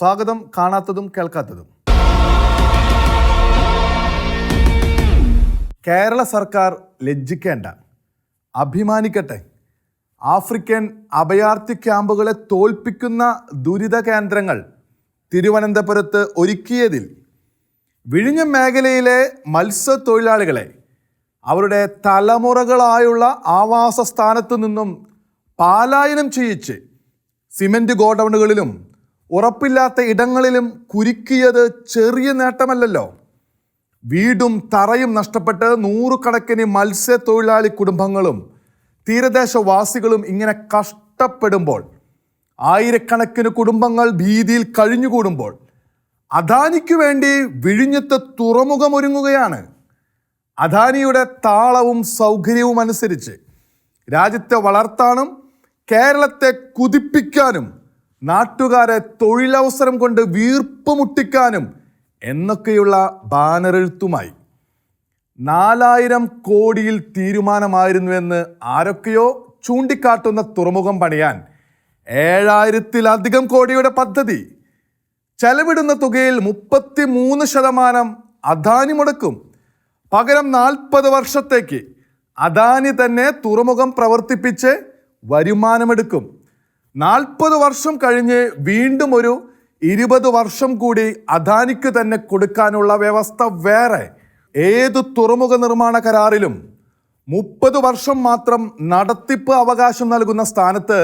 സ്വാഗതം കാണാത്തതും കേൾക്കാത്തതും. കേരള സർക്കാർ ലജ്ജിക്കേണ്ട അഭിമാനിക്കട്ടെ ആഫ്രിക്കൻ അഭയാർത്ഥി ക്യാമ്പുകളെ തോൽപ്പിക്കുന്ന ദുരിത കേന്ദ്രങ്ങൾ തിരുവനന്തപുരത്ത് ഒരുക്കിയതിൽ വിഴിഞ്ഞം മേഖലയിലെ മത്സ്യത്തൊഴിലാളികളെ അവരുടെ തലമുറകളായുള്ള ആവാസ സ്ഥാനത്തു നിന്നും പാലായനം ചെയ്യിച്ച് സിമന്റ് ഗോഡൗണുകളിലും ഉറപ്പില്ലാത്ത ഇടങ്ങളിലും കുരുക്കിയത് ചെറിയ നേട്ടമല്ലല്ലോ. വീടും തറയും നഷ്ടപ്പെട്ട് നൂറുകണക്കിന് മത്സ്യത്തൊഴിലാളി കുടുംബങ്ങളും തീരദേശവാസികളും ഇങ്ങനെ കഷ്ടപ്പെടുമ്പോൾ ആയിരക്കണക്കിന് കുടുംബങ്ങൾ ഭീതിയിൽ കഴിഞ്ഞുകൂടുമ്പോൾ അദാനിക്ക് വേണ്ടി വിഴിഞ്ഞത്ത് തുറമുഖമൊരുങ്ങുകയാണ്. അദാനിയുടെ താളവും സൗകര്യവും അനുസരിച്ച് രാജ്യത്തെ വളർത്താനും കേരളത്തെ കുതിപ്പിക്കാനും നാട്ടുകാരെ തൊഴിലവസരം കൊണ്ട് വീർപ്പ് മുട്ടിക്കാനും എന്നൊക്കെയുള്ള ബാനറെഴുത്തുമായി. നാലായിരം കോടിയിൽ തീരുമാനമായിരുന്നുവെന്ന് ആരൊക്കെയോ ചൂണ്ടിക്കാട്ടുന്ന തുറമുഖം പണിയാൻ ഏഴായിരത്തിലധികം കോടിയുടെ പദ്ധതി. ചെലവിടുന്ന തുകയിൽ മുപ്പത്തി മൂന്ന് ശതമാനം അദാനി മുടക്കും. പകരം നാൽപ്പത് വർഷത്തേക്ക് അദാനി തന്നെ തുറമുഖം പ്രവർത്തിപ്പിച്ച് വരുമാനമെടുക്കും. നാൽപ്പത് വർഷം കഴിഞ്ഞ് വീണ്ടും ഒരു ഇരുപത് വർഷം കൂടി അദാനിക്ക് തന്നെ കൊടുക്കാനുള്ള വ്യവസ്ഥ വേറെ. ഏത് തുറമുഖ നിർമ്മാണ കരാറിലും മുപ്പത് വർഷം മാത്രം നടത്തിപ്പ് അവകാശം നൽകുന്ന സ്ഥാനത്ത്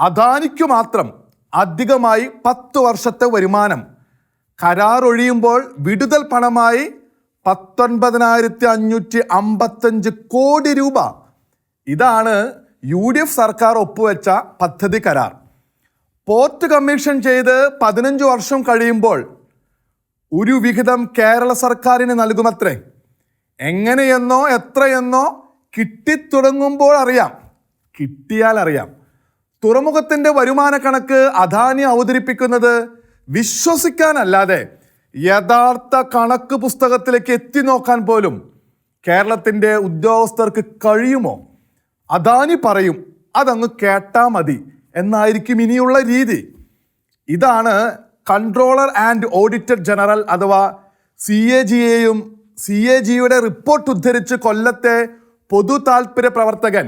അദാനിക്ക് മാത്രം അധികമായി പത്ത് വർഷത്തെ വരുമാനം. കരാർ ഒഴിയുമ്പോൾ വിടുതൽ പണമായി പത്തൊൻപതിനായിരത്തി അഞ്ഞൂറ്റി അമ്പത്തഞ്ച് കോടി രൂപ. ഇതാണ് യു ഡി എഫ് സർക്കാർ ഒപ്പുവെച്ച പദ്ധതി കരാർ. പോർട്ട് കമ്മീഷൻ ചെയ്ത് പതിനഞ്ച് വർഷം കഴിയുമ്പോൾ ഒരു വിഹിതം കേരള സർക്കാരിന് നൽകുമത്രേ? എങ്ങനെയെന്നോ എത്രയെന്നോ കിട്ടിത്തുടങ്ങുമ്പോൾ അറിയാം. കിട്ടിയാൽ അറിയാം. തുറമുഖത്തിന്റെ വരുമാന കണക്ക് അദാനി അവതരിപ്പിക്കുന്നത് വിശ്വസിക്കാനല്ലാതെ യഥാർത്ഥ കണക്ക് പുസ്തകത്തിലേക്ക് എത്തി നോക്കാൻ പോലും കേരളത്തിന്റെ ഉദ്യോഗസ്ഥർക്ക് കഴിയുമോ? അദാനി പറയും അതങ്ങ് കേട്ടാ മതി എന്നായിരിക്കും ഇനിയുള്ള രീതി. ഇതാണ് കൺട്രോളർ ആൻഡ് ഓഡിറ്റർ ജനറൽ അഥവാ സി എ ജിയെയും സി എ ജിയുടെ റിപ്പോർട്ട് ഉദ്ധരിച്ച് കൊല്ലത്തെ പൊതു താൽപര്യ പ്രവർത്തകൻ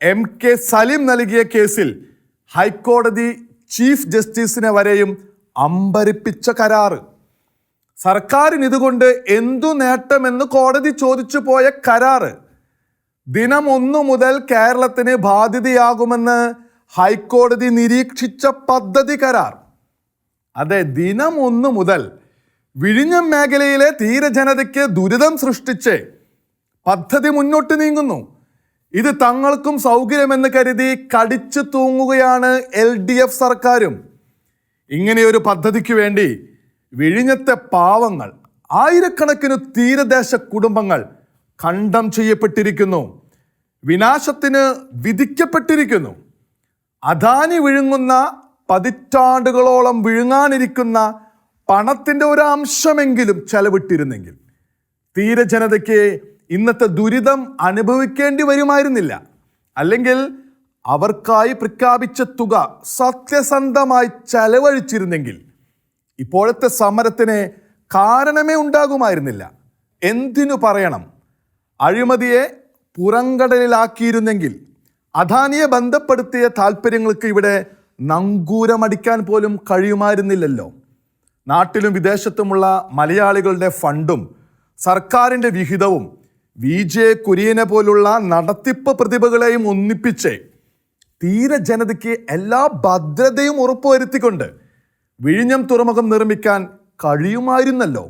എം കെ സലിം നൽകിയ കേസിൽ ഹൈക്കോടതി ചീഫ് ജസ്റ്റിസിനെ വരെയും അമ്പരിപ്പിച്ച കരാറ്. സർക്കാരിന് ഇതുകൊണ്ട് എന്തു നേട്ടമെന്ന് കോടതി ചോദിച്ചു പോയ കരാറ്. ദിനം ഒന്നു മുതൽ കേരളത്തിന് ബാധ്യതയാകുമെന്ന് ഹൈക്കോടതി നിരീക്ഷിച്ച പദ്ധതി കരാർ. അതെ ദിനം ഒന്നു മുതൽ വിഴിഞ്ഞം മേഖലയിലെ തീരജനതയ്ക്ക് ദുരിതം സൃഷ്ടിച്ച് പദ്ധതി മുന്നോട്ട് നീങ്ങുന്നു. ഇത് തങ്ങൾക്കും സൗകര്യമെന്ന് കരുതി കടിച്ചു തൂങ്ങുകയാണ് എൽ ഡി എഫ് സർക്കാരും. ഇങ്ങനെയൊരു പദ്ധതിക്ക് വേണ്ടി വിഴിഞ്ഞത്തെ പാവങ്ങൾ ആയിരക്കണക്കിന് തീരദേശ കുടുംബങ്ങൾ ഖണ്ഡം ചെയ്യപ്പെട്ടിരിക്കുന്നു. വിനാശത്തിന് വിധിക്കപ്പെട്ടിരിക്കുന്നു. അദാനി വിഴുങ്ങുന്ന പതിറ്റാണ്ടുകളോളം വിഴുങ്ങാനിരിക്കുന്ന പണത്തിന്റെ അംശമെങ്കിലും ചെലവിട്ടിരുന്നെങ്കിൽ തീരജനതയ്ക്ക് ഇന്നത്തെ ദുരിതം അനുഭവിക്കേണ്ടി വരുമായിരുന്നില്ല. അല്ലെങ്കിൽ അവർക്കായി പ്രഖ്യാപിച്ച തുക സത്യസന്ധമായി ചെലവഴിച്ചിരുന്നെങ്കിൽ ഇപ്പോഴത്തെ സമരത്തിന് കാരണമേ ഉണ്ടാകുമായിരുന്നില്ല. എന്തിനു പറയണം? അഴിമതിയെ പുറങ്കടലിലാക്കിയിരുന്നെങ്കിൽ അദാനിയെ ബന്ധപ്പെടുത്തിയ താല്പര്യങ്ങൾക്ക് ഇവിടെ നങ്കൂരമടിക്കാൻ പോലും കഴിയുമായിരുന്നില്ലല്ലോ. നാട്ടിലും വിദേശത്തുമുള്ള മലയാളികളുടെ ഫണ്ടും സർക്കാരിന്റെ വിഹിതവും വി. ജെ. കുര്യനെ പോലുള്ള നടത്തിപ്പ് പ്രതിഭകളെയും ഒന്നിപ്പിച്ച് തീരെ ജനതയ്ക്ക് എല്ലാ ഭദ്രതയും ഉറപ്പുവരുത്തിക്കൊണ്ട് വിഴിഞ്ഞം തുറമുഖം നിർമ്മിക്കാൻ കഴിയുമായിരുന്നല്ലോ.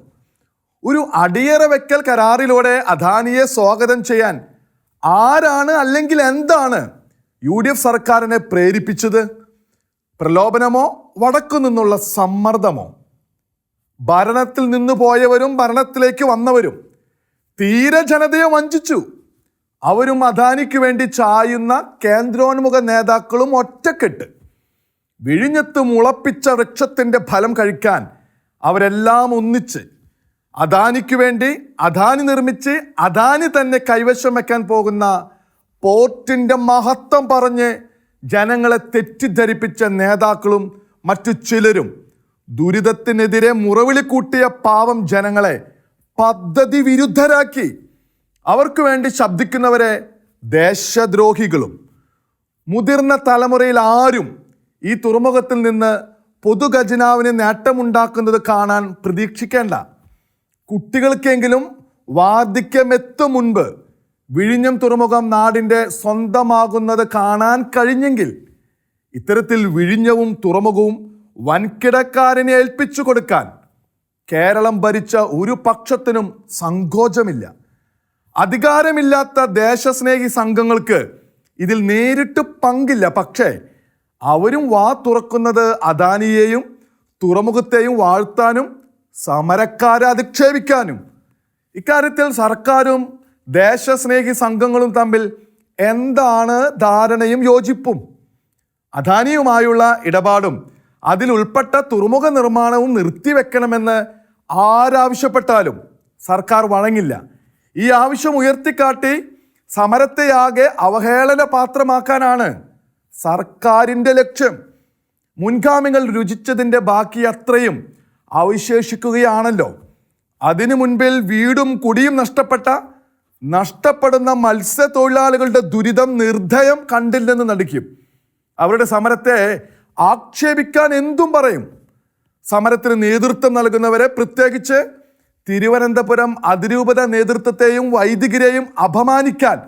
ഒരു അടിയറ വെക്കൽ കരാറിലൂടെ അദാനിയെ സ്വാഗതം ചെയ്യാൻ ആരാണ് അല്ലെങ്കിൽ എന്താണ് യു ഡി എഫ് സർക്കാരിനെ പ്രേരിപ്പിച്ചത്? പ്രലോഭനമോ വടക്കു നിന്നുള്ള സമ്മർദ്ദമോ? ഭരണത്തിൽ നിന്ന് പോയവരും ഭരണത്തിലേക്ക് വന്നവരും തീരെ ജനതയെ വഞ്ചിച്ചു. അവരും അദാനിക്ക് വേണ്ടി ചായുന്ന കേന്ദ്രോന്മുഖ നേതാക്കളും ഒറ്റക്കെട്ട്. വിഴിഞ്ഞത്ത് മുളപ്പിച്ച വൃക്ഷത്തിന്റെ ഫലം കഴിക്കാൻ അവരെല്ലാം ഒന്നിച്ച് അദാനിക്ക് വേണ്ടി അദാനി നിർമ്മിച്ച് അദാനി തന്നെ കൈവശം വെക്കാൻ പോകുന്ന പോർട്ടിന്റെ മഹത്വം പറഞ്ഞ് ജനങ്ങളെ തെറ്റിദ്ധരിപ്പിച്ച നേതാക്കളും മറ്റു ചിലരും ദുരിതത്തിനെതിരെ മുറവിളി കൂട്ടിയ പാവം ജനങ്ങളെ പദ്ധതി വിരുദ്ധരാക്കി. അവർക്ക് വേണ്ടി ശബ്ദിക്കുന്നവരെ ദേശദ്രോഹികളും. മുതിർന്ന തലമുറയിൽ ആരും ഈ തുറമുഖത്തിൽ നിന്ന് പൊതുഖജനാവിന് നേട്ടമുണ്ടാക്കുന്നത് കാണാൻ പ്രതീക്ഷിക്കേണ്ട കുട്ടികൾക്കെങ്കിലും വാർദ്ധക്യമെത്തും മുൻപ് വിഴിഞ്ഞം തുറമുഖം നാടിന്റെ സ്വന്തമാകുന്നത് കാണാൻ കഴിഞ്ഞെങ്കിൽ ഇത്തരത്തിൽ വിഴിഞ്ഞവും തുറമുഖവും വൻകിടക്കാരനെ ഏൽപ്പിച്ചു കൊടുക്കാൻ കേരളം ഭരിച്ച ഒരു പക്ഷത്തിനും സങ്കോചമില്ല. അധികാരമില്ലാത്ത ദേശസ്നേഹി സംഘങ്ങൾക്ക് ഇതിൽ നേരിട്ട് പങ്കില്ല. പക്ഷേ അവരും വാ തുറക്കുന്നത് അദാനിയെയും തുറമുഖത്തെയും വാഴ്ത്താനും സമരക്കാരെ അധിക്ഷേപിക്കാനും ഇക്കാര്യത്തിൽ സർക്കാരും ദേശസ്നേഹി സംഘങ്ങളും തമ്മിൽ എന്താണ് ധാരണയും യോജിപ്പും. അദാനിയുമായുള്ള ഇടപാടും അതിൽ ഉൾപ്പെട്ട തുറമുഖ നിർമ്മാണവും നിർത്തിവെക്കണമെന്ന് ആരാവശ്യപ്പെട്ടാലും സർക്കാർ വഴങ്ങില്ല. ഈ ആവശ്യം ഉയർത്തിക്കാട്ടി സമരത്തെയാകെ അവഹേളന പാത്രമാക്കാനാണ് സർക്കാരിന്റെ ലക്ഷ്യം. മുൻഗാമികൾ രുചിച്ചതിന്റെ ബാക്കി അത്രയും അവശേഷിക്കുകയാണല്ലോ. അതിനു മുൻപിൽ വീടും കുടിയും നഷ്ടപ്പെട്ട നഷ്ടപ്പെടുന്ന മത്സ്യത്തൊഴിലാളികളുടെ ദുരിതം നിർദ്ധയം കണ്ടില്ലെന്ന് നടിക്കും. അവരുടെ സമരത്തെ ആക്ഷേപിക്കാൻ എന്തും പറയും. സമരത്തിന് നേതൃത്വം നൽകുന്നവരെ പ്രത്യേകിച്ച് തിരുവനന്തപുരം അതിരൂപത നേതൃത്വത്തെയും വൈദികരെയും അപമാനിക്കാൻ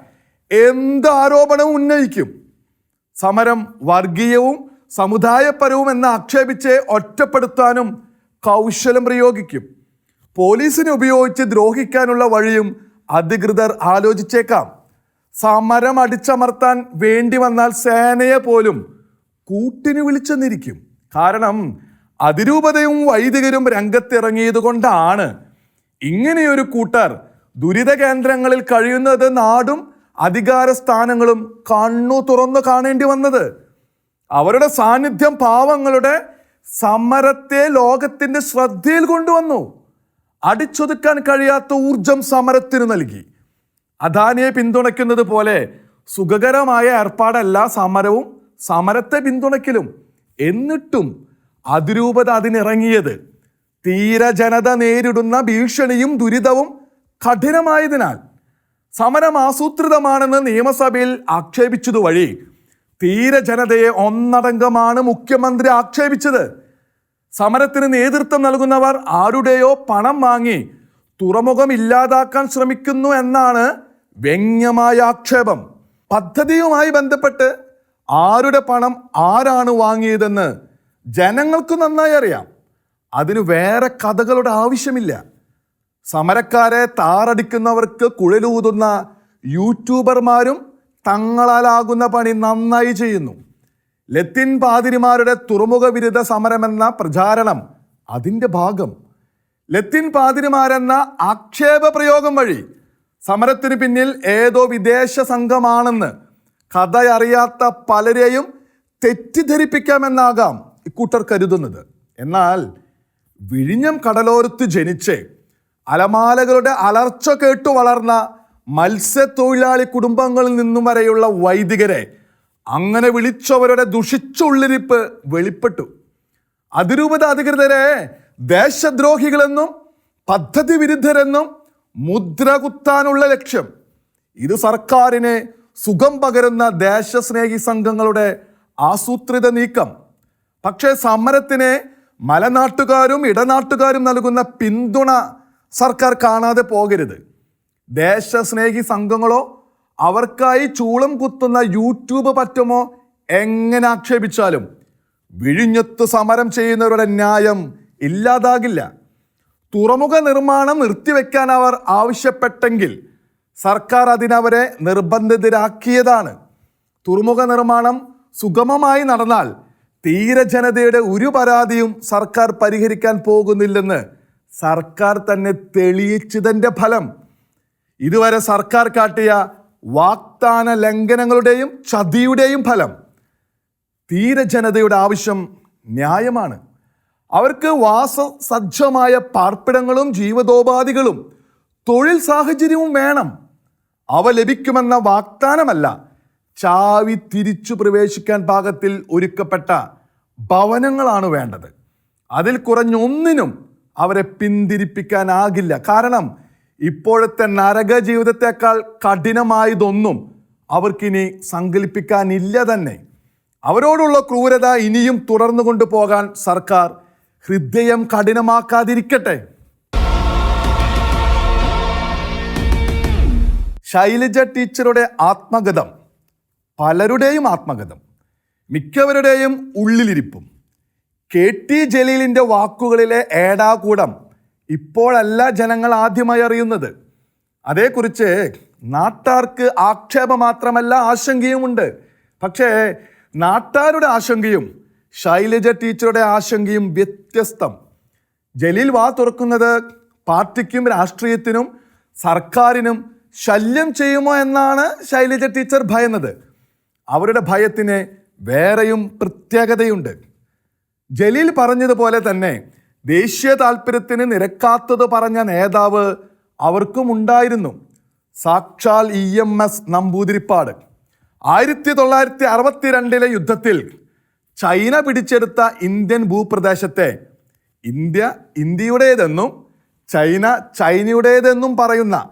എന്ത് ആരോപണവും ഉന്നയിക്കും. സമരം വർഗീയവും സമുദായപരവും എന്ന് ആക്ഷേപിച്ച് ഒറ്റപ്പെടുത്താനും കൗശലം പ്രയോഗിക്കും. പോലീസിനെ ഉപയോഗിച്ച് ദ്രോഹിക്കാനുള്ള വഴിയും അധികൃതർ ആലോചിച്ചേക്കാം. സമരം അടിച്ചമർത്താൻ വേണ്ടി വന്നാൽ സേനയെ പോലും കൂട്ടിന് വിളിച്ചെന്നിരിക്കും. കാരണം അതിരൂപതയും വൈദികരും രംഗത്തിറങ്ങിയത് കൊണ്ടാണ് ഇങ്ങനെയൊരു കൂട്ടർ ദുരിത കേന്ദ്രങ്ങളിൽ കഴിയുന്നത് നാടും അധികാര സ്ഥാനങ്ങളും കണ്ണു തുറന്നു കാണേണ്ടി വന്നത്. അവരുടെ സാന്നിധ്യം പാവങ്ങളുടെ സമരത്തെ ലോകത്തിന്റെ ശ്രദ്ധയിൽ കൊണ്ടുവന്നു. അടിച്ചൊതുക്കാൻ കഴിയാത്ത ഊർജം സമരത്തിന് നൽകി. അദാനിയെ പിന്തുണയ്ക്കുന്നത് പോലെ സുഖകരമായ ഏർപ്പാടല്ല സമരവും സമരത്തെ പിന്തുണയ്ക്കലും. എന്നിട്ടും അതിരൂപത അതിനിറങ്ങിയത്. തീരജനത നേരിടുന്ന ഭീഷണിയും ദുരിതവും കഠിനമായതിനാൽ സമരം ആസൂത്രിതമാണെന്ന് നിയമസഭയിൽ ആക്ഷേപിച്ചതുവഴി തീരെ ജനതയെ ഒന്നടങ്കമാണ് മുഖ്യമന്ത്രി ആക്ഷേപിച്ചത്. സമരത്തിന് നേതൃത്വം നൽകുന്നവർ ആരുടെയോ പണം വാങ്ങി തുറമുഖം ഇല്ലാതാക്കാൻ ശ്രമിക്കുന്നു എന്നാണ് വ്യംഗ്യമായ ആക്ഷേപം. പദ്ധതിയുമായി ബന്ധപ്പെട്ട് ആരുടെ പണം ആരാണ് വാങ്ങിയതെന്ന് ജനങ്ങൾക്ക് നന്നായി അറിയാം. അതിന് വേറെ കഥകളുടെ ആവശ്യമില്ല. സമരക്കാരെ താറടിക്കുന്നവർക്ക് കുഴലൂതുന്ന യൂട്യൂബർമാരും തങ്ങളാലാകുന്ന പണി നന്നായി ചെയ്യുന്നു. ലത്തിൻ പാതിരിമാരുടെ തുറമുഖ വിരുദ്ധ സമരമെന്ന പ്രചാരണം അതിന്റെ ഭാഗം. ലത്തിൻ പാതിരിമാരെന്ന ആക്ഷേപ പ്രയോഗം വഴി സമരത്തിന് പിന്നിൽ ഏതോ വിദേശ സംഘമാണെന്ന് കഥയറിയാത്ത പലരെയും തെറ്റിദ്ധരിപ്പിക്കാമെന്നാകാം ഇക്കൂട്ടർ കരുതുന്നത്. എന്നാൽ വിഴിഞ്ഞം കടലോരത്ത് ജനിച്ച് അലമാലകളുടെ അലർച്ച കേട്ടു വളർന്ന മത്സ്യത്തൊഴിലാളി കുടുംബങ്ങളിൽ നിന്നും വരെയുള്ള വൈദികരെ അങ്ങനെ വിളിച്ചവരുടെ ദുഷിച്ചുള്ളിരിപ്പ് വെളിപ്പെട്ടു. അതിരൂപത അധികൃതരെ ദേശദ്രോഹികളെന്നും പദ്ധതി വിരുദ്ധരെന്നും മുദ്ര കുത്താനുള്ള ലക്ഷ്യം. ഇത് സർക്കാരിന് സുഖം പകരുന്ന ദേശസ്നേഹി സംഘങ്ങളുടെ ആസൂത്രിത നീക്കം. പക്ഷേ സമരത്തിന് മലനാട്ടുകാരും ഇടനാട്ടുകാരും നൽകുന്ന പിന്തുണ സർക്കാർ കാണാതെ പോകരുത്. ദേശസ്നേഹി സംഘങ്ങളോ അവർക്കായി ചൂളം കുത്തുന്ന യൂട്യൂബ് പറ്റുമോ എങ്ങനെ ആക്ഷേപിച്ചാലും വിഴിഞ്ഞത്ത് സമരം ചെയ്യുന്നവരുടെ ന്യായം ഇല്ലാതാകില്ല. തുറമുഖ നിർമ്മാണം നിർത്തിവെക്കാൻ അവർ ആവശ്യപ്പെട്ടെങ്കിൽ സർക്കാർ അതിനവരെ നിർബന്ധിതരാക്കിയതാണ്. തുറമുഖ നിർമ്മാണം സുഗമമായി നടന്നാൽ തീര ജനതയുടെ ഒരു പരാതിയും സർക്കാർ പരിഹരിക്കാൻ പോകുന്നില്ലെന്ന് സർക്കാർ തന്നെ തെളിയിച്ചതിന്റെ ഫലം. ഇതുവരെ സർക്കാർ കാട്ടിയ വാഗ്ദാന ലംഘനങ്ങളുടെയും ചതിയുടെയും ഫലം തീര ജനതയുടെ ആവശ്യം ന്യായമാണ്. അവർക്ക് വാസസജ്ജമായ പാർപ്പിടങ്ങളും ജീവിതോപാധികളും തൊഴിൽ സാഹചര്യവും വേണം. അവ ലഭിക്കുമെന്ന വാഗ്ദാനമല്ല ചാവി തിരിച്ചു പ്രവേശിക്കാൻ പാകത്തിൽ ഒരുക്കപ്പെട്ട ഭവനങ്ങളാണ് വേണ്ടത്. അതിൽ കുറഞ്ഞൊന്നിനും അവരെ പിന്തിരിപ്പിക്കാനാകില്ല. കാരണം ഇപ്പോഴത്തെ നരക ജീവിതത്തെക്കാൾ കഠിനമായതൊന്നും അവർക്കിനി സങ്കല്പിക്കാനില്ല തന്നെ. അവരോടുള്ള ക്രൂരത ഇനിയും തുടർന്നു കൊണ്ടുപോകാൻ സർക്കാർ ഹൃദയം കഠിനമാക്കാതിരിക്കട്ടെ. ശൈലജ ടീച്ചറുടെ ആത്മഗതം പലരുടെയും ആത്മഗതം മിക്കവരുടെയും ഉള്ളിലിരിപ്പും. കെ ടി ജലീലിന്റെ വാക്കുകളിലെ ഏടാകൂടം ഇപ്പോഴല്ല ജനങ്ങൾ ആദ്യമായി അറിയുന്നത്. അതേക്കുറിച്ച് നാട്ടാർക്ക് ആക്ഷേപം മാത്രമല്ല ആശങ്കയുമുണ്ട് പക്ഷേ നാട്ടാരുടെ ആശങ്കയും ശൈലജ ടീച്ചറുടെ ആശങ്കയും വ്യത്യസ്തം. ജലീൽ വാ തുറക്കുന്നത് പാർട്ടിക്കും രാഷ്ട്രീയത്തിനും സർക്കാരിനും ശല്യം ചെയ്യുമോ എന്നാണ് ശൈലജ ടീച്ചർ ഭയന്നത്. അവരുടെ ഭയത്തിന് വേറെയും പ്രത്യേകതയുണ്ട്. ജലീൽ പറഞ്ഞതുപോലെ തന്നെ ദേശീയ താല്പര്യത്തിന് നിരക്കാത്തത് പറഞ്ഞ നേതാവ് അവർക്കും ഉണ്ടായിരുന്നു. സാക്ഷാൽ ഇ എം എസ് നമ്പൂതിരിപ്പാട്. ആയിരത്തി തൊള്ളായിരത്തി അറുപത്തിരണ്ടിലെ യുദ്ധത്തിൽ ചൈന പിടിച്ചെടുത്ത ഇന്ത്യൻ ഭൂപ്രദേശത്തെ ഇന്ത്യ ഇന്ത്യയുടേതെന്നും ചൈന ചൈനയുടേതെന്നും പറയുന്ന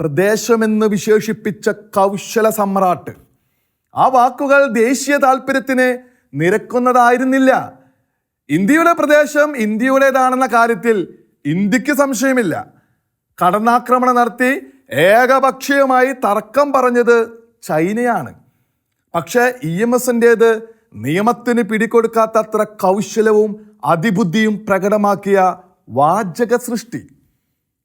പ്രദേശമെന്ന് വിശേഷിപ്പിച്ച കൗശല സമ്രാട്ട്. ആ വാക്കുകൾ ദേശീയ താല്പര്യത്തിന് നിരക്കുന്നതായിരുന്നില്ല. ഇന്ത്യയുടെ പ്രദേശം ഇന്ത്യയുടേതാണെന്ന കാര്യത്തിൽ ഇന്ത്യയ്ക്ക് സംശയമില്ല. കടന്നാക്രമണം നടത്തി ഏകപക്ഷീയമായി തർക്കം പറഞ്ഞത് ചൈനയാണ്. പക്ഷേ ഇ എം എസിന്റേത് നിയമത്തിന് പിടികൊടുക്കാത്തത്ര കൗശലവും അതിബുദ്ധിയും പ്രകടമാക്കിയ വാചക സൃഷ്ടി.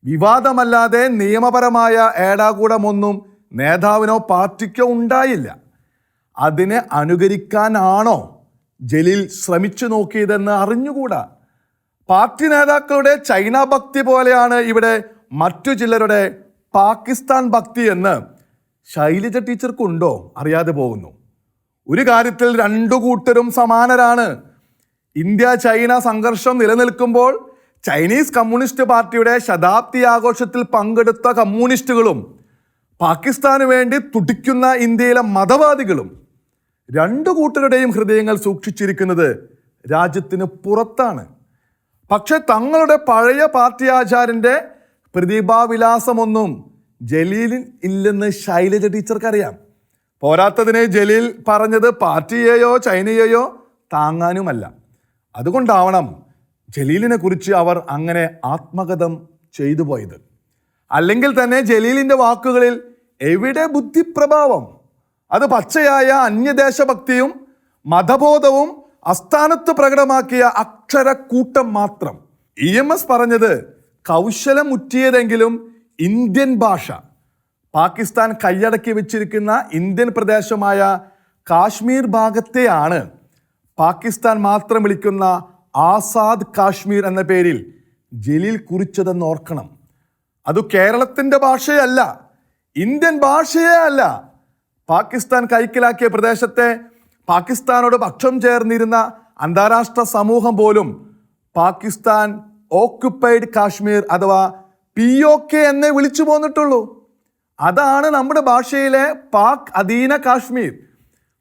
വിവാദമല്ലാതെ നിയമപരമായ ഏടാകൂടമൊന്നും നേതാവിനോ പാർട്ടിക്കോ ഉണ്ടായില്ല. അതിനെ അനുകരിക്കാനാണോ ജലീൽ ശ്രമിച്ചു നോക്കിയതെന്ന് അറിഞ്ഞുകൂടാ? പാർട്ടി നേതാക്കളുടെ ചൈന ഭക്തി പോലെയാണ് ഇവിടെ മറ്റു ചിലരുടെ പാകിസ്ഥാൻ ഭക്തി എന്ന് ശൈലജ ടീച്ചർക്കുണ്ടോ അറിയാതെ പോകുന്നു. ഒരു കാര്യത്തിൽ രണ്ടു കൂട്ടരും സമാനരാണ്. ഇന്ത്യ ചൈന സംഘർഷം നിലനിൽക്കുമ്പോൾ ചൈനീസ് കമ്മ്യൂണിസ്റ്റ് പാർട്ടിയുടെ ശതാബ്ദി ആഘോഷത്തിൽ പങ്കെടുത്ത കമ്മ്യൂണിസ്റ്റുകളും പാകിസ്ഥാന് വേണ്ടി തുടിക്കുന്ന ഇന്ത്യയിലെ മതവാദികളും രണ്ടു കൂട്ടരുടെയും ഹൃദയങ്ങൾ സൂക്ഷിച്ചിരിക്കുന്നത് രാജ്യത്തിന് പുറത്താണ്. പക്ഷെ തങ്ങളുടെ പഴയ പാർട്ടി ആചാരന്റെ പ്രതിഭാവിലാസമൊന്നും ജലീലിൻ ഇല്ലെന്ന് ശൈലജ ടീച്ചർക്കറിയാം. പോരാത്തതിനെ ജലീൽ പറഞ്ഞത് പാർട്ടിയെയോ ചൈനയെയോ താങ്ങാനുമല്ല. അതുകൊണ്ടാവണം ജലീലിനെ കുറിച്ച് അവർ അങ്ങനെ ആത്മകഥം ചെയ്തു പോയത്. അല്ലെങ്കിൽ തന്നെ ജലീലിന്റെ വാക്കുകളിൽ എവിടെ ബുദ്ധിപ്രഭാവം അത് പച്ചയായ അന്യദേശഭക്തിയും മതബോധവും അസ്ഥാനത്ത് പ്രകടമാക്കിയ അക്ഷരക്കൂട്ടം മാത്രം. ഇ എം എസ് പറഞ്ഞത് കൗശലം മുറ്റിയതെങ്കിലും ഇന്ത്യൻ ഭാഷ. പാകിസ്ഥാൻ കൈയടക്കി വെച്ചിരിക്കുന്ന ഇന്ത്യൻ പ്രദേശമായ കാശ്മീർ ഭാഗത്തെയാണ് പാകിസ്ഥാൻ മാത്രം വിളിക്കുന്ന ആസാദ് കാശ്മീർ എന്ന പേരിൽ ജലീൽ കുറിച്ചതെന്ന് ഓർക്കണം. അത് കേരളത്തിന്റെ ഭാഷയല്ല ഇന്ത്യൻ ഭാഷയേ അല്ല പാകിസ്ഥാൻ കൈക്കലാക്കിയ പ്രദേശത്തെ പാകിസ്ഥാനോട് പക്ഷം ചേർന്നിരുന്ന അന്താരാഷ്ട്ര സമൂഹം പോലും പാകിസ്ഥാൻ ഓക്യുപ്പൈഡ് കാശ്മീർ അഥവാ പി ഒ കെ എന്നേ വിളിച്ചു പോന്നിട്ടുള്ളൂ. അതാണ് നമ്മുടെ ഭാഷയിലെ പാക് അധീന കാശ്മീർ.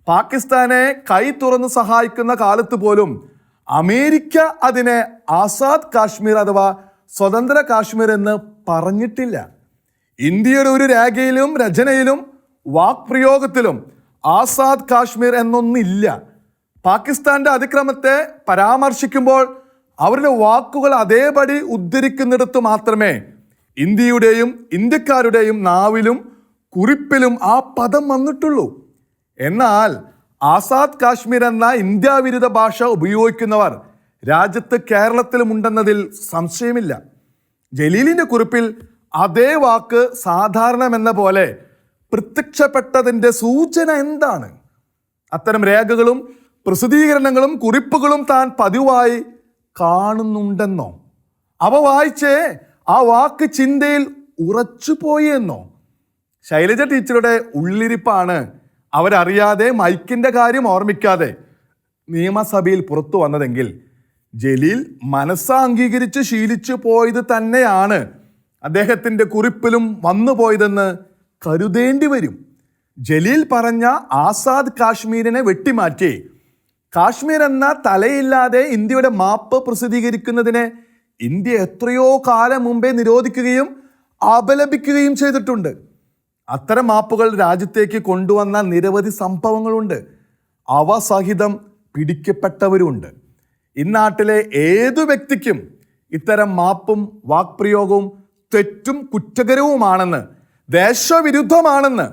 പാകിസ്ഥാനെ കൈ തുറന്ന് സഹായിക്കുന്ന കാലത്ത് പോലും അമേരിക്ക അതിനെ ആസാദ് കാശ്മീർ അഥവാ സ്വതന്ത്ര കാശ്മീർ എന്ന് പറഞ്ഞിട്ടില്ല. ഇന്ത്യയുടെ ഒരു രേഖയിലും രചനയിലും വാക്പ്രയോഗത്തിലും ആസാദ് കാശ്മീർ എന്നൊന്നില്ല. പാകിസ്ഥാന്റെ അതിക്രമത്തെ പരാമർശിക്കുമ്പോൾ അവരുടെ വാക്കുകൾ അതേപടി ഉദ്ധരിക്കുന്നിടത്ത് മാത്രമേ ഇന്ത്യയുടെയും ഇന്ത്യക്കാരുടെയും നാവിലും കുറിപ്പിലും ആ പദം വന്നിട്ടുള്ളൂ. എന്നാൽ ആസാദ് കാശ്മീർ എന്ന ഇന്ത്യാവിരുദ്ധ ഭാഷ ഉപയോഗിക്കുന്നവർ രാജ്യത്ത് കേരളത്തിലും ഉണ്ടെന്നതിൽ സംശയമില്ല. ജലീലിന്റെ കുറിപ്പിൽ അതേ വാക്ക് സാധാരണമെന്ന പോലെ പ്രത്യക്ഷപ്പെട്ടതിന്റെ സൂചന എന്താണ്? അത്തരം രേഖകളും പ്രസിദ്ധീകരണങ്ങളും കുറിപ്പുകളും താൻ പതിവായി കാണുന്നുണ്ടെന്നോ? അവ വായിച്ച് ആ വാക്ക് ചിന്തയിൽ ഉറച്ചുപോയി എന്നോ ശൈലജ ടീച്ചറുടെ ഉള്ളിരിപ്പാണ് അവരറിയാതെ മൈക്കിന്റെ കാര്യം ഓർമ്മിക്കാതെ നിയമസഭയിൽ പുറത്തു വന്നതെങ്കിൽ ജലീൽ മനസ്സ് അംഗീകരിച്ച് ശീലിച്ചു പോയത് തന്നെയാണ് അദ്ദേഹത്തിന്റെ കുറിപ്പിലും വന്നുപോയതെന്ന് കരുതേണ്ടി വരും. ജലീൽ പറഞ്ഞ ആസാദ് കാശ്മീരിനെ വെട്ടിമാറ്റി. കാശ്മീർ എന്ന തലയില്ലാതെ ഇന്ത്യയുടെ മാപ്പ് പ്രസിദ്ധീകരിക്കുന്നതിനെ ഇന്ത്യ എത്രയോ കാലം മുമ്പേ നിരോധിക്കുകയും അപലപിക്കുകയും ചെയ്തിട്ടുണ്ട്. അത്തരം മാപ്പുകൾ രാജ്യത്തേക്ക് കൊണ്ടുവന്ന നിരവധി സംഭവങ്ങളുണ്ട്. അവ സഹിതം പിടിക്കപ്പെട്ടവരുമുണ്ട് ഇന്നാട്ടിലെ ഏതു വ്യക്തിക്കും ഇത്തരം മാപ്പും വാക്പ്രയോഗവും തെറ്റും കുറ്റകരവുമാണെന്ന് ദേശവിരുദ്ധമാണെന്ന്.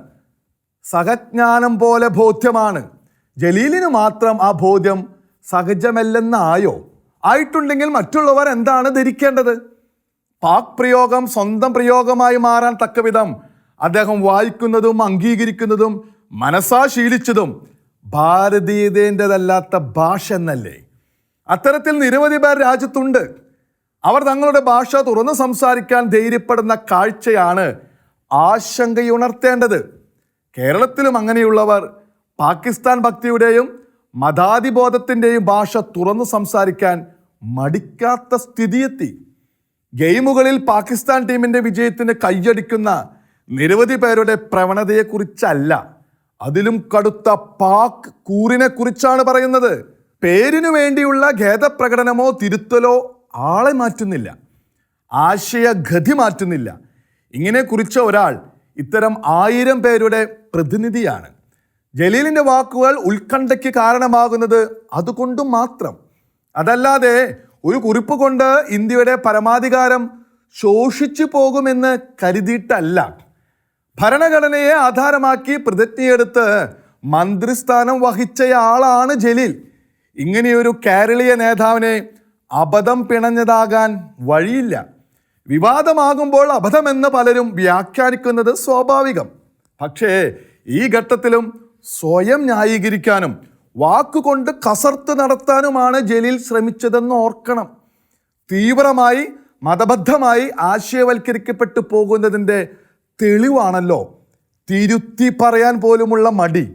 സഹജ്ഞാനം പോലെ ബോധ്യമാണ്. ജലീലിന് മാത്രം ആ ബോധ്യം സഹജമല്ലെന്നായോ? ആയിട്ടുണ്ടെങ്കിൽ മറ്റുള്ളവർ എന്താണ് ധരിക്കേണ്ടത്? പാക് പ്രയോഗം സ്വന്തം പ്രയോഗമായി മാറാൻ തക്കവിധം അദ്ദേഹം വായിക്കുന്നതും അംഗീകരിക്കുന്നതും മനസ്സാ ശീലിച്ചതും ഭാരതീയതേന്റെതല്ലാത്ത ഭാഷ എന്നല്ലേ? അത്തരത്തിൽ നിരവധി പേർ രാജ്യത്തുണ്ട്. അവർ തങ്ങളുടെ ഭാഷ തുറന്നു സംസാരിക്കാൻ ധൈര്യപ്പെടുന്ന കാഴ്ചയാണ് ആശങ്കയുണർത്തേണ്ടത്. കേരളത്തിലും അങ്ങനെയുള്ളവർ പാകിസ്ഥാൻ ഭക്തിയുടെയും മതാധിബോധത്തിന്റെയും ഭാഷ തുറന്നു സംസാരിക്കാൻ മടിക്കാത്ത സ്ഥിതിയെത്തി. ഗെയിമുകളിൽ പാകിസ്ഥാൻ ടീമിന്റെ വിജയത്തിന് കൈയടിക്കുന്ന നിരവധി പേരുടെ പ്രവണതയെക്കുറിച്ചല്ല. അതിലും കടുത്ത പാക് കൂറിനെ കുറിച്ചാണ് പറയുന്നത്. പേരിനു വേണ്ടിയുള്ള ഖേദപ്രകടനമോ തിരുത്തലോ ആളെ മാറ്റുന്നില്ല. ആശയഗതി മാറ്റുന്നില്ല. ഇങ്ങനെ കുറിച്ച ഒരാൾ ഇത്തരം ആയിരം പേരുടെ പ്രതിനിധിയാണ്. ജലീലിന്റെ വാക്കുകൾ ഉത്കണ്ഠയ്ക്ക് കാരണമാകുന്നത് അതുകൊണ്ട് മാത്രം. അതല്ലാതെ ഒരു കുറിപ്പ് കൊണ്ട് ഇന്ത്യയുടെ പരമാധികാരം ശോഷിച്ചു പോകുമെന്ന് കരുതിയിട്ടല്ല. ഭരണഘടനയെ ആധാരമാക്കി പ്രതിജ്ഞയെടുത്ത് മന്ത്രിസ്ഥാനം വഹിച്ചയാളാണ് ജലീൽ. ഇങ്ങനെയൊരു കേരളീയ നേതാവിനെ അബദ്ധം പിണഞ്ഞതാകാൻ വഴിയില്ല. വിവാദമാകുമ്പോൾ അബദ്ധമെന്ന് പലരും വ്യാഖ്യാനിക്കുന്നത് സ്വാഭാവികം. പക്ഷേ ഈ ഘട്ടത്തിലും സ്വയം ന്യായീകരിക്കാനും വാക്കുകൊണ്ട് കസർത്ത് നടത്താനുമാണ് ജലീൽ ശ്രമിച്ചതെന്ന് ഓർക്കണം. തീവ്രമായി മതബദ്ധമായി ആശയവൽക്കരിക്കപ്പെട്ടു പോകുന്നതിന്റെ തെളിവാണല്ലോ തിരുത്തി പറയാൻ പോലുമുള്ള മടി.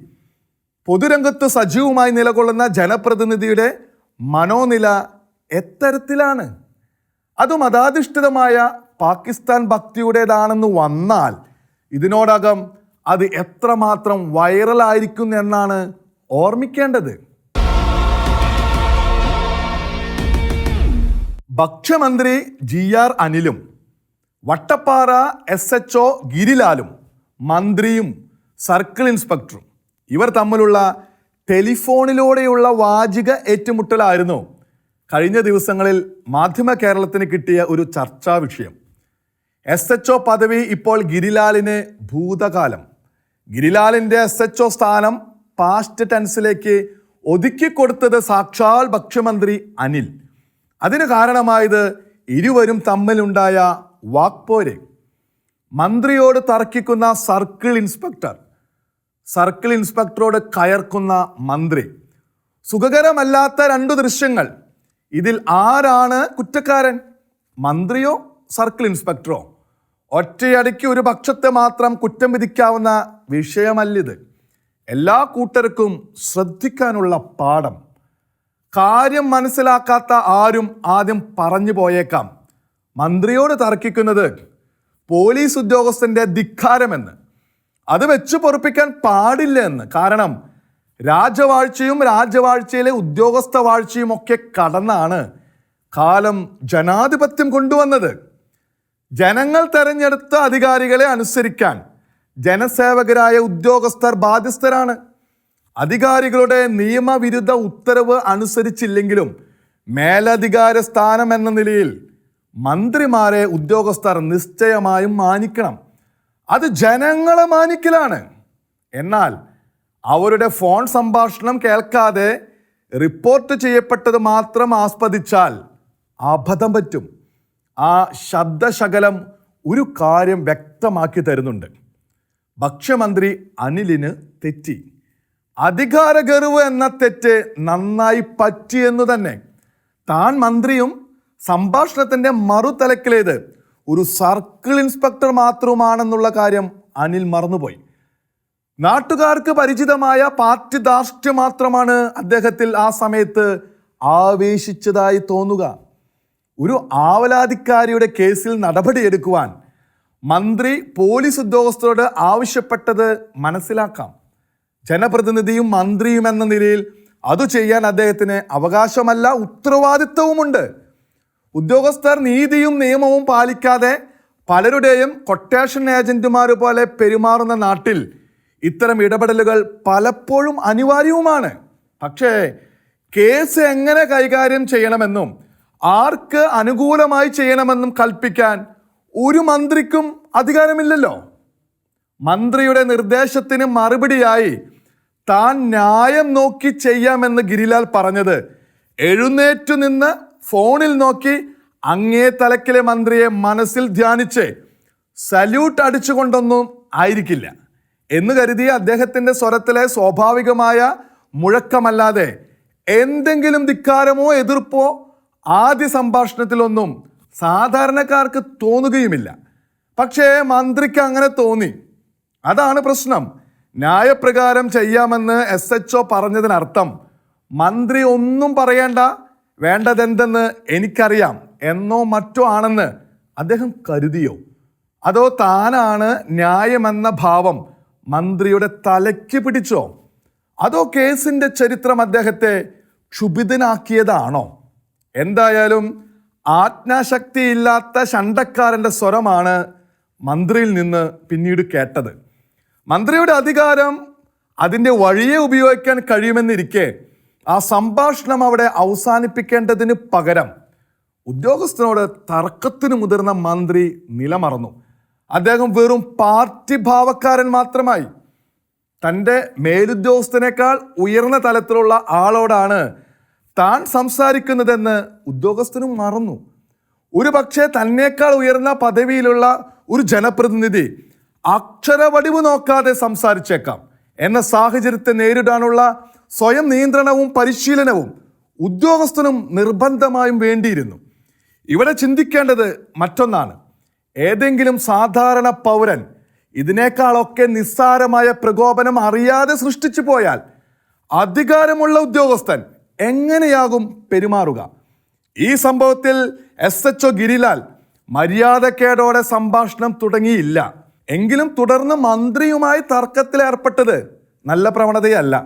പൊതുരംഗത്ത് സജീവമായി നിലകൊള്ളുന്ന ജനപ്രതിനിധിയുടെ മനോനില എത്തരത്തിലാണ്. അത് മതാധിഷ്ഠിതമായ പാകിസ്ഥാൻ ഭക്തിയുടേതാണെന്ന് വന്നാൽ ഇതിനോടകം അത് എത്രമാത്രം വൈറലായിരിക്കും എന്നാണ് ഓർമ്മിക്കേണ്ടത്. ഭക്ഷ്യമന്ത്രി ജി ആർ അനിലും വട്ടപ്പാറ എസ് എച്ച് ഒ ഗിരിലാലും മന്ത്രിയും സർക്കിൾ ഇൻസ്പെക്ടറും ഇവർ തമ്മിലുള്ള ടെലിഫോണിലൂടെയുള്ള വാചിക ഏറ്റുമുട്ടലായിരുന്നു. കഴിഞ്ഞ ദിവസങ്ങളിൽ മാധ്യമ കേരളത്തിന് കിട്ടിയ ഒരു ചർച്ചാ വിഷയം. എസ് എച്ച് ഒ പദവി ഇപ്പോൾ ഗിരിലാലിന് ഭൂതകാലം. ഗിരിലാലിന്റെ എസ് എച്ച് ഒ സ്ഥാനം പാസ്റ്റ് ടെൻസിലേക്ക് ഒതുക്കിക്കൊടുത്തത് സാക്ഷാൽ ഭക്ഷ്യമന്ത്രി അനിൽ. അതിന് കാരണമായത് ഇരുവരും തമ്മിലുണ്ടായ വാക്പോര്. മന്ത്രിയോട് തർക്കിക്കുന്ന സർക്കിൾ ഇൻസ്പെക്ടർ. സർക്കിൾ ഇൻസ്പെക്ടറോട് കയർക്കുന്ന മന്ത്രി. സുഖകരമല്ലാത്ത രണ്ടു ദൃശ്യങ്ങൾ. ഇതിൽ ആരാണ് കുറ്റക്കാരൻ? മന്ത്രിയോ സർക്കിൾ ഇൻസ്പെക്ടറോ? ഒറ്റയടിക്ക് ഒരു പക്ഷത്തെ മാത്രം കുറ്റം വിധിക്കാവുന്ന വിഷയമല്ലിത്. എല്ലാ കൂട്ടർക്കും ശ്രദ്ധിക്കാനുള്ള പാഠം. കാര്യം മനസ്സിലാക്കാത്ത ആരും ആദ്യം പറഞ്ഞു പോയേക്കാം. മന്ത്രിയോട് തർക്കിക്കുന്നത് പോലീസ് ഉദ്യോഗസ്ഥന്റെ ധിക്കാരമെന്ന്. അത് വെച്ച് പൊറപ്പിക്കാൻ പാടില്ല എന്ന് കാരണം രാജവാഴ്ചയും രാജവാഴ്ചയിലെ ഉദ്യോഗസ്ഥ വാഴ്ചയും ഒക്കെ കടന്നാണ് കാലം ജനാധിപത്യം കൊണ്ടുവന്നത്. ജനങ്ങൾ തെരഞ്ഞെടുത്ത അധികാരികളെ അനുസരിക്കാൻ ജനസേവകരായ ഉദ്യോഗസ്ഥർ ബാധ്യസ്ഥരാണ്. അധികാരികളുടെ നിയമവിരുദ്ധ ഉത്തരവ് അനുസരിച്ചില്ലെങ്കിലും മേലധികാര സ്ഥാനം എന്ന നിലയിൽ മന്ത്രിമാരെ ഉദ്യോഗസ്ഥർ നിശ്ചയമായും മാനിക്കണം. അത് ജനങ്ങളെ മാനിക്കലാണ്. എന്നാൽ അവരുടെ ഫോൺ സംഭാഷണം കേൾക്കാതെ റിപ്പോർട്ട് ചെയ്യപ്പെട്ടത് മാത്രം ആസ്പദിച്ചാൽ അബദ്ധം പറ്റും. ആ ശബ്ദശകലം ഒരു കാര്യം വ്യക്തമാക്കി തരുന്നുണ്ട്. ഭക്ഷ്യമന്ത്രി അനിലിന് തെറ്റി. അധികാര ഗർവ് എന്ന തെറ്റ് നന്നായി പറ്റിയെന്ന് തന്നെ. താൻ മന്ത്രിയും സംഭാഷണത്തിന്റെ മറുതലക്കിലേത് ഒരു സർക്കിൾ ഇൻസ്പെക്ടർ മാത്രമാണെന്നുള്ള കാര്യം അനിൽ മറന്നുപോയി. നാട്ടുകാർക്ക് പരിചിതമായ പാർട്ടി ധാർഷ്ട്യം മാത്രമാണ് അദ്ദേഹത്തിൽ ആ സമയത്ത് ആവേശിച്ചതായി തോന്നുക. ഒരു ആവലാതിക്കാരിയുടെ കേസിൽ നടപടിയെടുക്കുവാൻ മന്ത്രി പോലീസ് ഉദ്യോഗസ്ഥരോട് ആവശ്യപ്പെട്ടത് മനസ്സിലാക്കാം. ജനപ്രതിനിധിയും മന്ത്രിയും എന്ന നിലയിൽ അത് ചെയ്യാൻ അദ്ദേഹത്തിന് അവകാശമല്ല ഉത്തരവാദിത്വവുമുണ്ട്. ഉദ്യോഗസ്ഥർ നീതിയും നിയമവും പാലിക്കാതെ പലരുടെയും കൊട്ടേഷൻ ഏജന്റുമാർ പോലെ പെരുമാറുന്ന നാട്ടിൽ ഇത്തരം ഇടപെടലുകൾ പലപ്പോഴും അനിവാര്യവുമാണ്. പക്ഷേ കേസ് എങ്ങനെ കൈകാര്യം ചെയ്യണമെന്നും ആർക്ക് അനുകൂലമായി ചെയ്യണമെന്നും കൽപ്പിക്കാൻ ഒരു മന്ത്രിക്കും അധികാരമില്ലല്ലോ. മന്ത്രിയുടെ നിർദ്ദേശത്തിന് മറുപടിയായി താൻ ന്യായം നോക്കി ചെയ്യാമെന്ന് ഗിരിലാൽ പറഞ്ഞത് എഴുന്നേറ്റു നിന്ന് ഫോണിൽ നോക്കി അങ്ങേ തലക്കിലെ മന്ത്രിയെ മനസ്സിൽ ധ്യാനിച്ച് സല്യൂട്ട് അടിച്ചുകൊണ്ടൊന്നും ആയിരിക്കില്ല. എന്ന് കരുതിയ അദ്ദേഹത്തിന്റെ സ്വരത്തിലെ സ്വാഭാവികമായ മുഴക്കമല്ലാതെ എന്തെങ്കിലും ധിക്കാരമോ എതിർപ്പോ ആദ്യ സംഭാഷണത്തിലൊന്നും സാധാരണക്കാർക്ക് തോന്നുകയുമില്ല. പക്ഷേ മന്ത്രിക്ക് അങ്ങനെ തോന്നി. അതാണ് പ്രശ്നം. ന്യായപ്രകാരം ചെയ്യാമെന്ന് എസ് എച്ച് ഒ പറഞ്ഞതിനർത്ഥം മന്ത്രി ഒന്നും പറയേണ്ട വേണ്ടതെന്തെന്ന് എനിക്കറിയാം എന്നോ മറ്റോ ആണെന്ന് അദ്ദേഹം കരുതിയോ? അതോ താനാണ് ന്യായമെന്ന ഭാവം മന്ത്രിയുടെ തലയ്ക്ക് പിടിച്ചോ? അതോ കേസിന്റെ ചരിത്രം അദ്ദേഹത്തെ ക്ഷുഭിതനാക്കിയതാണോ? എന്തായാലും ആജ്ഞാശക്തിയില്ലാത്ത ശണ്ടക്കാരന്റെ സ്വരമാണ് മന്ത്രിയിൽ നിന്ന് പിന്നീട് കേട്ടത്. മന്ത്രിയുടെ അധികാരം അതിന്റെ വഴിയെ ഉപയോഗിക്കാൻ കഴിയുമെന്നിരിക്കെ ആ സംഭാഷണം അവിടെ അവസാനിപ്പിക്കേണ്ടതിന് പകരം ഉദ്യോഗസ്ഥനോട് തർക്കത്തിന് മുതിർന്ന മന്ത്രി നിലമറന്നു. അദ്ദേഹം വെറും പാർട്ടി ഭാവക്കാരൻ മാത്രമായി തന്റെ മേലുദ്യോഗസ്ഥനേക്കാൾ ഉയർന്ന തലത്തിലുള്ള ആളോടാണ് താൻ സംസാരിക്കുന്നതെന്ന് ഉദ്യോഗസ്ഥനും മറന്നു. ഒരു പക്ഷേ തന്നേക്കാൾ ഉയർന്ന പദവിയിലുള്ള ഒരു ജനപ്രതിനിധി അക്ഷരവടിവ് നോക്കാതെ സംസാരിച്ചേക്കാം. എന്ന സാഹചര്യത്തെ നേരിടാനുള്ള സ്വയം നിയന്ത്രണവും പരിശീലനവും ഉദ്യോഗസ്ഥനും നിർബന്ധമായും വേണ്ടിയിരുന്നു. ഇവിടെ ചിന്തിക്കേണ്ടത് മറ്റൊന്നാണ്. ഏതെങ്കിലും സാധാരണ പൗരൻ ഇതിനേക്കാളൊക്കെ നിസ്സാരമായ പ്രകോപനം അറിയാതെ സൃഷ്ടിച്ചു പോയാൽ അധികാരമുള്ള ഉദ്യോഗസ്ഥൻ എങ്ങനെയാകും പെരുമാറുക? ഈ സംഭവത്തിൽ എസ് എച്ച് ഒ ഗിരിലാൽ മര്യാദക്കേടോടെ സംഭാഷണം തുടങ്ങിയില്ല. എങ്കിലും തുടർന്ന് മന്ത്രിയുമായി തർക്കത്തിൽ ഏർപ്പെട്ടത് നല്ല പ്രവണതയല്ല.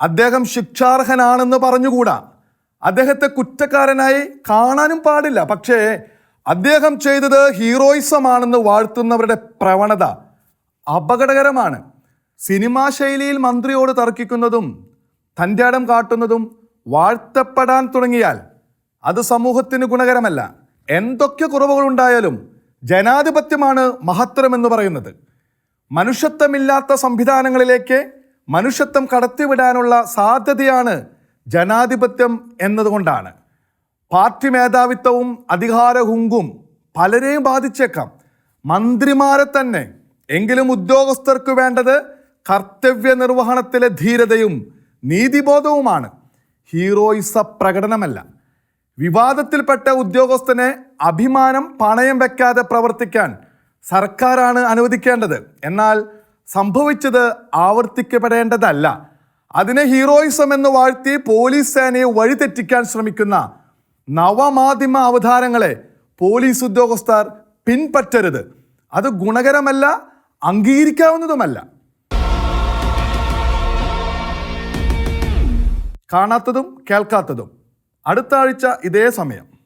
അദ്ദേഹം ശിക്ഷാർഹനാണെന്ന് പറഞ്ഞുകൂടാ? അദ്ദേഹത്തെ കുറ്റക്കാരനായി കാണാനും പാടില്ല. പക്ഷേ അദ്ദേഹം ചെയ്തത് ഹീറോയിസമാണെന്ന് വാഴ്ത്തുന്നവരുടെ പ്രവണത അപകടകരമാണ്. സിനിമാ ശൈലിയിൽ മന്ത്രിയോട് തർക്കിക്കുന്നതും തന്റെ കാട്ടുന്നതും വാഴ്ത്തപ്പെടാൻ തുടങ്ങിയാൽ അത് സമൂഹത്തിന് ഗുണകരമല്ല. എന്തൊക്കെ കുറവുകളുണ്ടായാലും ജനാധിപത്യമാണ് മഹത്തരം എന്ന് പറയുന്നത്. മനുഷ്യത്വമില്ലാത്ത സംവിധാനങ്ങളിലേക്ക് മനുഷ്യത്വം കടത്തിവിടാനുള്ള സാധ്യതയാണ് ജനാധിപത്യം എന്നതുകൊണ്ടാണ്. പാർട്ടി മേധാവിത്വവും അധികാര ഹുങ്കും പലരെയും ബാധിച്ചേക്കാം. മന്ത്രിമാരെ തന്നെ. എങ്കിലും ഉദ്യോഗസ്ഥർക്ക് വേണ്ടത് കർത്തവ്യ നിർവഹണത്തിലെ ധീരതയും നീതിബോധവുമാണ്. ഹീറോയിസ പ്രകടനമല്ല. വിവാദത്തിൽപ്പെട്ട ഉദ്യോഗസ്ഥനെ അഭിമാനം പണയം വെക്കാതെ പ്രവർത്തിക്കാൻ സർക്കാരാണ് അനുവദിക്കേണ്ടത്. എന്നാൽ സംഭവിച്ചത് ആവർത്തിക്കപ്പെടേണ്ടതല്ല. അതിനെ ഹീറോയിസം എന്ന് വാഴ്ത്തി പോലീസ് സേനയെ വഴിതെറ്റിക്കാൻ ശ്രമിക്കുന്ന നവമാധ്യമ അവതാരങ്ങളെ പോലീസ് ഉദ്യോഗസ്ഥർ പിൻപറ്റരുത്. അത് ഗുണകരമല്ല അംഗീകരിക്കാവുന്നതുമല്ല. കാണാത്തതും കേൾക്കാത്തതും. അടുത്ത ആഴ്ച ഇതേ സമയം.